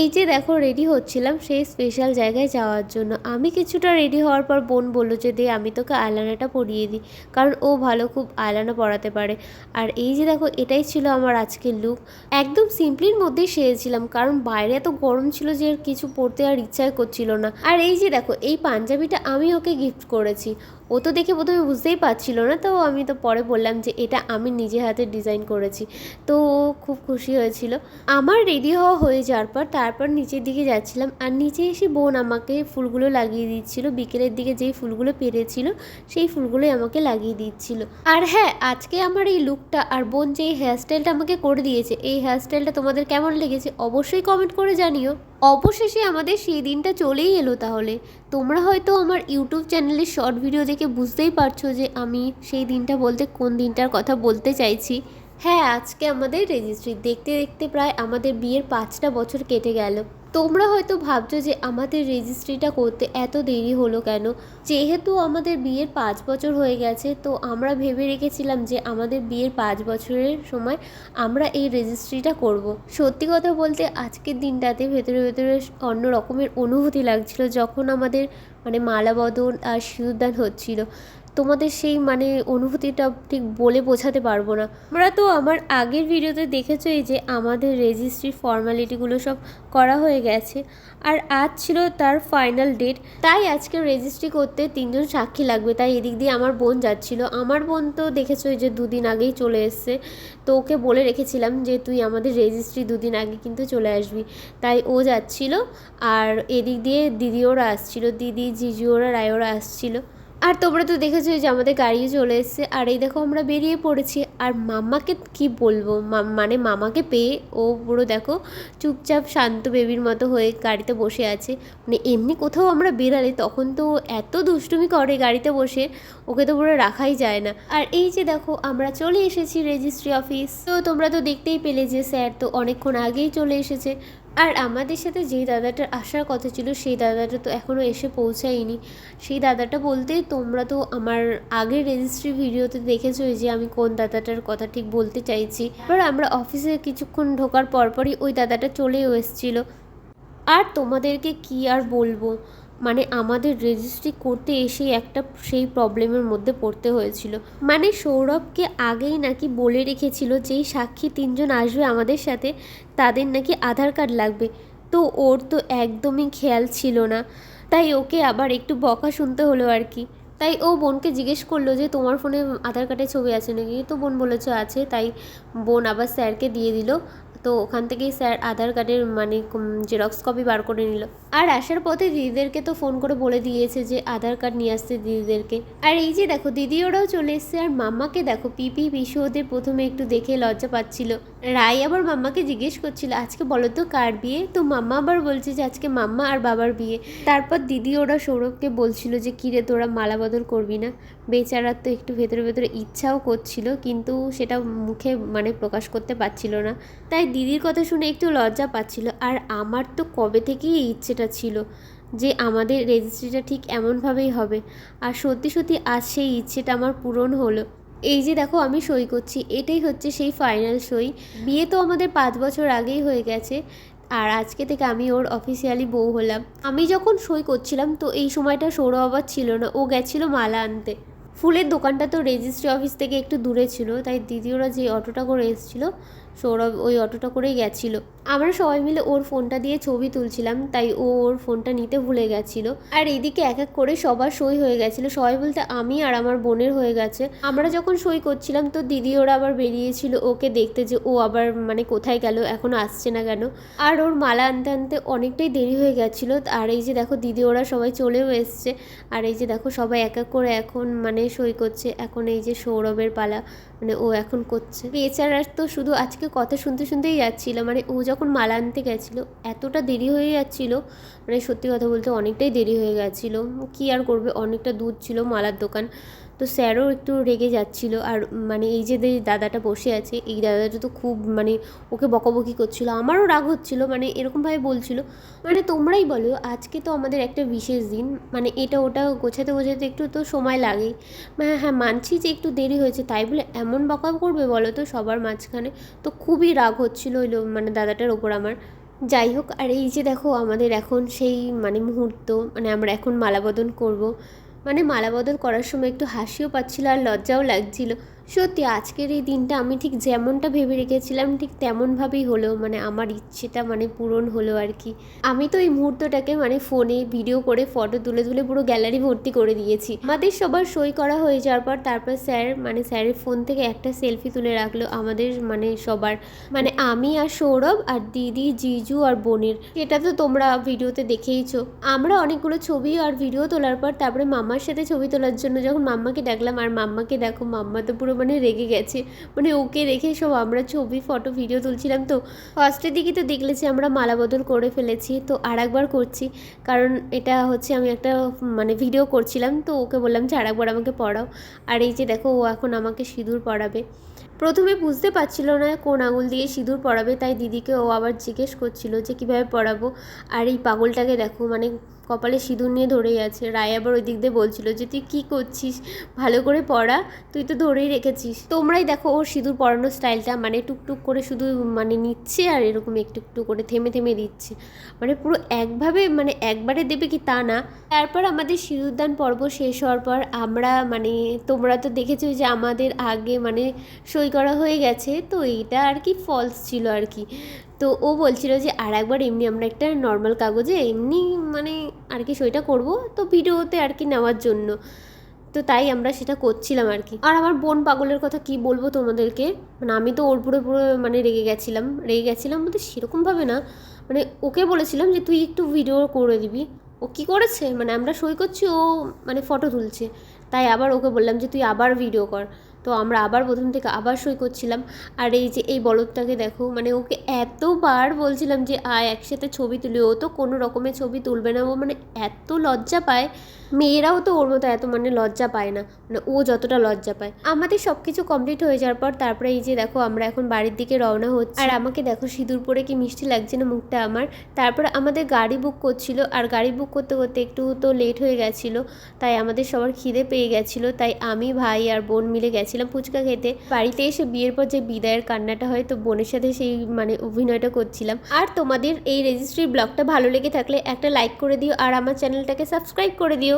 এই যে দেখো রেডি হচ্ছিলাম সেই স্পেশাল জায়গায় যাওয়ার জন্য। আমি কিছুটা রেডি হওয়ার পর বোন বলল যে, দে, আমি তোকে আয়লানাটা পরিয়ে দিই। কারণ ও ভালো খুব আয়লানা পরাতে পারে। আর এই যে দেখো, এটাই ছিল আমার আজকের লুক একদম সিম্পলির মধ্যেই সেরেছিলাম কারণ বাইরে এত গরম ছিল যে কিছু পরতে আর ইচ্ছাই করছিল না। আর এই যে দেখো, এই পাঞ্জাবিটা আমি ওকে গিফট করেছি। ও তো দেখে প্রথমে বুঝতেই পারছিল না, তো আমি তো পরে বললাম যে এটা আমি নিজে হাতে ডিজাইন করেছি। তো ও খুব খুশি হয়েছিল। আমার রেডি হওয়া হয়ে যাওয়ার পর তারপর নিচের দিকে যাচ্ছিলাম আর নিচে এসে বোন আমাকে ফুলগুলো লাগিয়ে দিচ্ছিল। বিকেলের দিকে যেই ফুলগুলো পেরেছিল, সেই ফুলগুলোই আমাকে লাগিয়ে দিচ্ছিল। আর হ্যাঁ আজকে আমার এই লুকটা আর বোন যে এই হেয়ারস্টাইলটা আমাকে করে দিয়েছে, এই হেয়ারস্টাইলটা তোমাদের কেমন লেগেছে অবশ্যই কমেন্ট করে জানিও। অবশেষে আমাদের সেই দিনটা চলেই এলো তাহলে। তোমরা হয়তো আমার ইউটিউব চ্যানেলের শর্ট ভিডিও দেখে বুঝতেই পারছ যে আমি সেই দিনটা বলতে কোন দিনটার কথা বলতে চাইছি। হ্যাঁ আজকে আমাদের রেজিস্ট্রি দেখতে দেখতে প্রায় আমাদের বিয়ের পাঁচটা বছর কেটে গেল। তোমরা হয়তো ভাবছ যে আমাদের রেজিস্ট্রিটা করতে এত দেরি হলো কেন যেহেতু আমাদের বিয়ের পাঁচ বছর হয়ে গেছে, তো আমরা ভেবে রেখেছিলাম যে আমাদের বিয়ের পাঁচ বছরের সময় আমরা এই রেজিস্ট্রিটা করব। সত্যি কথা বলতে আজকের দিনটাতে ভেতরে ভেতরে অন্য রকমের অনুভূতি লাগছিল যখন আমাদের মানে মালা বদল আর সিঁদুরদান হচ্ছিল তোমাদের সেই মানে অনুভূতিটা ঠিক বলে বোঝাতে পারব না। আমরা তো আমার আগের ভিডিওতে দেখেছোই যে আমাদের রেজিস্ট্রির ফর্মালিটিগুলো সব করা হয়ে গেছে। আর আজ ছিল তার ফাইনাল ডেট তাই আজকে রেজিস্ট্রি করতে তিনজন সাক্ষী লাগবে। তাই এদিক দিয়ে আমার বোন যাচ্ছিল। আমার বোন তো দেখেছোই যে দুদিন আগেই চলে এসছে। তো ওকে বলে রেখেছিলাম যে তুই আমাদের রেজিস্ট্রি দুদিন আগে কিন্তু চলে আসবি। তাই ও যাচ্ছিল। আর এদিক দিয়ে দিদি ওরা আসছিল। দিদি, জিজু ওরা, রায়ওরা আসছিল। আর তোমরা তো দেখেছ যে আমাদের গাড়িও চলে এসছে। আর এই দেখো আমরা বেরিয়ে পড়েছি। আর মাম্মাকে কি বলব? মানে মামাকে পেয়ে ও পুরো দেখো চুপচাপ শান্ত বেবির মতো হয়ে গাড়িতে বসে আছে। মানে এমনি কোথাও আমরা বেরালে তখন তো এত দুষ্টুমি করে গাড়িতে বসে, ওকে তো পুরো রাখাই যায় না। আর এই যে দেখো আমরা চলে এসেছি রেজিস্ট্রি অফিস তো তোমরা তো দেখতেই পেলে যে স্যার তো অনেকক্ষণ আগেই চলে এসেছে। আর আমাদের সাথে যেই দাদাটার আসার কথা ছিল, সেই দাদাটা তো এখনও এসে পৌঁছায়নি। সেই দাদাটা বলতে তোমরা তো আমার আগের রেজিস্ট্রি ভিডিওতে দেখেছ যে আমি কোন দাদাটার কথা ঠিক বলতে চাইছি। এবার আমরা অফিসে কিছুক্ষণ ঢোকার পরপরই ওই দাদাটা চলেও এসেছিল। আর তোমাদেরকে কি আর বলব? মানে আমাদের রেজিস্ট্রি করতে এসেই একটা সেই প্রবলেমের মধ্যে পড়তে হয়েছিল। মানে সৌরভকে আগেই নাকি বলে রেখেছিল যেই সাক্ষী তিনজন আসবে আমাদের সাথে, তাদের নাকি আধার কার্ড লাগবে। তো ওর তো একদমই খেয়াল ছিল না। তাই ওকে আবার একটু বকা শুনতে হলো আর কি। তাই ও বোনকে জিজ্ঞেস করল যে, তোমার ফোনে আধার কার্ডের ছবি আছে নাকি? তো বোন বলেছে, আছে। তাই বোন আবার স্যারকে দিয়ে দিল। তো ওখান থেকেই স্যার আধার কার্ডের মানে জেরক্স কপি বার করে নিল। আর আসার পথে দিদিদেরকে তো ফোন করে বলে দিয়েছে যে আধার কার্ড নিয়ে আসতে দিদিদেরকে। আর এই যে দেখো, দিদি ওরাও চলে এসছে আর মাম্মাকে দেখো, পিপি, পিসু ওদের প্রথমে একটু দেখে লজ্জা পাচ্ছিল। রাই আবার মাম্মাকে জিজ্ঞেস করছিল, আজকে বলো তো কার বিয়ে? তো মাম্মা আবার বলছে যে, আজকে মাম্মা আর বাবার বিয়ে। তারপর দিদি ওরা সৌরভকে বলছিল যে কিরে তোরা মালা বদল করবি না? বেচারার তো একটু ভেতরে ভেতরে ইচ্ছাও করছিল, কিন্তু সেটা মুখে মানে প্রকাশ করতে পারছিল না। তাই দিদির কথা শুনে একটু লজ্জা পাচ্ছিল, আর আমার তো কবে থেকেই এই ইচ্ছেটা ছিল যে আমাদের রেজিস্ট্রিটা ঠিক এমনভাবেই হবে। আর সত্যি সত্যি আজ সেই ইচ্ছেটা আমার পূরণ হলো। এই যে দেখো আমি সই করছি, এটাই হচ্ছে সেই ফাইনাল সই। বিয়ে তো আমাদের পাঁচ বছর আগেই হয়ে গেছে, আর আজকে থেকে আমি ওর অফিসিয়ালি বউ হলাম। আমি যখন সই করছিলাম তো এই সময়টা সৌরভ আবার ছিল না, ও গেছিল মালা আনতে। ফুলের দোকানটা তো রেজিস্ট্রি অফিস থেকে একটু দূরে ছিল, তাই দিদি ওরা যে অটোটা করে এসেছিল সৌরভ ওই অটোটা করেই গেছিল। আমরা সবাই মিলে ওর ফোনটা দিয়ে ছবি তুলছিলাম, তাই ও ওর ফোনটা নিতে ভুলে গেছিল। আর এদিকে এক এক করে সবার সই হয়ে গেছিল। সবাই বলতে আমি আর আমার বোনের হয়ে গেছে। আমরা যখন সই করছিলাম তো দিদি ওরা আবার বেরিয়েছিল ওকে দেখতে যে ও আবার মানে কোথায় গেল, এখনও আসছে না কেন? আর ওর মালা আনতে আনতে অনেকটাই দেরি হয়ে গেছিল। আর এই যে দেখো দিদি ওরা সবাই চলেও এসছে। আর এই যে দেখো সবাই এক এক করে এখন মানে সই করছে। এখন এই যে সৌরভের পালা মানে ও এখন করছে। বেচারার তো শুধু আজকে কথা শুনতে শুনতেই যাচ্ছিল। মানে ও যখন মালা আনতে গেছিল, এতটা দেরি হয়ে যাচ্ছিল মানে সত্যি কথা বলতে অনেকটাই দেরি হয়ে গেছিল, কী আর করবে? অনেকটা দূর ছিল মালার দোকান। তো স্যারও একটু রেগে যাচ্ছিল আর মানে এই যে দাদাটা বসে আছে, এই দাদাটা তো খুব মানে ওকে বকাবকি করছিল, আমারও রাগ হচ্ছিল মানে এরকমভাবে বলছিল মানে তোমরাই বলো আজকে তো আমাদের একটা বিশেষ দিন মানে এটা ওটা গোছাতে গোছাতে একটু তো সময় লাগেই। হ্যাঁ হ্যাঁ মানছি যে একটু দেরি হয়েছে, তাই বলে এমন বকা করবে বলো তো সবার মাঝখানে, তো খুবই রাগ হচ্ছিল ওই মানে দাদাটার ওপর আমার। যাই হোক, আর এই যে দেখো আমাদের এখন সেই মানে মুহূর্ত মানে আমরা এখন মালাবদন করব। মানে মালাবদল করার সময় একটু হাসিও পাচ্ছিল আর লজ্জাও লাগছিল। সত্যি, আজকের এই দিনটা আমি ঠিক যেমনটা ভেবে রেখেছিলাম, ঠিক তেমনভাবেই হলো। মানে আমার ইচ্ছেটা মানে পূরণ হলো আর কি। আমি তো এই মুহূর্তটাকে মানে ফোনে ভিডিও করে ফটো তুলে তুলে পুরো গ্যালারি ভর্তি করে দিয়েছি। আমাদের সবার সই করা হয়ে যাওয়ার পর তারপর স্যার মানে স্যারের ফোন থেকে একটা সেলফি তুলে রাখল আমাদের মানে সবার। মানে আমি আর সৌরভ আর দিদি, জিজু আর বোনের। এটা তো তোমরা ভিডিওতে দেখেইছো। আমরা অনেকগুলো ছবি আর ভিডিও তোলার পর তারপরে মাম্মার সাথে ছবি তোলার জন্য যখন মাম্মাকে ডাকলাম আর মাম্মাকে দেখো, মাম্মা তো পুরো মানে রেগে গেছে। মানে ওকে রেখে সব আমরা ছবি, ফটো ভিডিও তুলছিলাম তো। ফার্স্টের দিকে তো দেখলে যে আমরা মালা বদল করে ফেলেছি। তো আর একবার করছি। কারণ এটা হচ্ছে আমি একটা মানে ভিডিও করছিলাম তো ওকে বললাম যে আর একবার আমাকে পড়াও। আর এই যে দেখো ও এখন আমাকে সিঁদুর পড়াবে। প্রথমে বুঝতে পারছিল না কোন আঙুল দিয়ে সিঁদুর পড়াবে। তাই দিদিকে ও আবার জিজ্ঞেস করছিল যে কীভাবে পড়াবো। আর এই পাগলটাকে দেখো মানে কপালে সিঁদুর নিয়ে ধরেই আছে। রায় আবার ওই দিক দিয়ে বলছিল যে, তুই কী করছিস? ভালো করে পড়া। তুই তো ধরেই রেখেছিস। তোমরাই দেখো ওর সিঁদুর পরানোর স্টাইলটা। মানে টুকটুক করে শুধু মানে নিচ্ছে আর এরকম একটু একটু করে থেমে থেমে দিচ্ছে। মানে পুরো একভাবে মানে একবারে দেবে কি তা না। তারপর আমাদের সিঁদুরদান পর্ব শেষ হওয়ার পর আমরা মানে তোমরা তো দেখেছ যে, আমাদের আগে মানে সই করা হয়ে গেছে। তো এইটা আর কি ফলস ছিল আর কি। তো ও বলছিল যে আর একবার এমনি আমরা একটা নর্মাল কাগজে এমনি মানে আর কি সইটা করব, তো ভিডিওতে আর কি নেওয়ার জন্য। তো তাই আমরা সেটা করছিলাম আর কি। আর আমার বোন পাগলের কথা কি বলব তোমাদেরকে? মানে আমি তো ওর পুরো পুরো মানে রেগে গেছিলাম রেগে গেছিলাম বলতে সেরকমভাবে না। মানে ওকে বলেছিলাম যে তুই একটু ভিডিও করে দিবি। ও কী করেছে? মানে আমরা সই করছি, ও মানে ফটো তুলছে। তাই আবার ওকে বললাম যে তুই আবার ভিডিও কর। তো আমরা আবার প্রথম থেকে আবার সই করছিলাম। আর এই যে, এই বলদটাকে দেখো মানে ওকে এতবার বলছিলাম যে, আয়, একসাথে ছবি তুলি। ও তো কোনো রকমের ছবি তুলবে না। ও মানে এত লজ্জা পায়। মেয়েরাও তো ওর মতো এত মানে লজ্জা পায় না। মানে ও যতটা লজ্জা পায়। আমাদের সব কিছু কমপ্লিট হয়ে যাওয়ার পর তারপরে এই যে, দেখো, আমরা এখন বাড়ির দিকে রওনা হচ্ছি। আর আমাকে দেখো, সিঁদুর পরে কি মিষ্টি লাগছে না মুখটা আমার। তারপরে আমাদের গাড়ি বুক করছিল। আর গাড়ি বুক করতে করতে একটু তো লেট হয়ে গেছিল। তাই আমাদের সবার খিদে পেয়ে গেছিল। তাই আমি, ভাই আর বোন মিলে গেছিলাম ফুচকা খেতে। বাড়িতে এসে বিয়ের পর যে বিদায়ের কান্নাটা হয়, তো বোনের সাথে সেই মানে অভিনয়টা করছিলাম। আর তোমাদের এই রেজিস্ট্রির ব্লগটা ভালো লেগে থাকলে একটা লাইক করে দিও, আর আমার চ্যানেলটাকে সাবস্ক্রাইব করে দিও।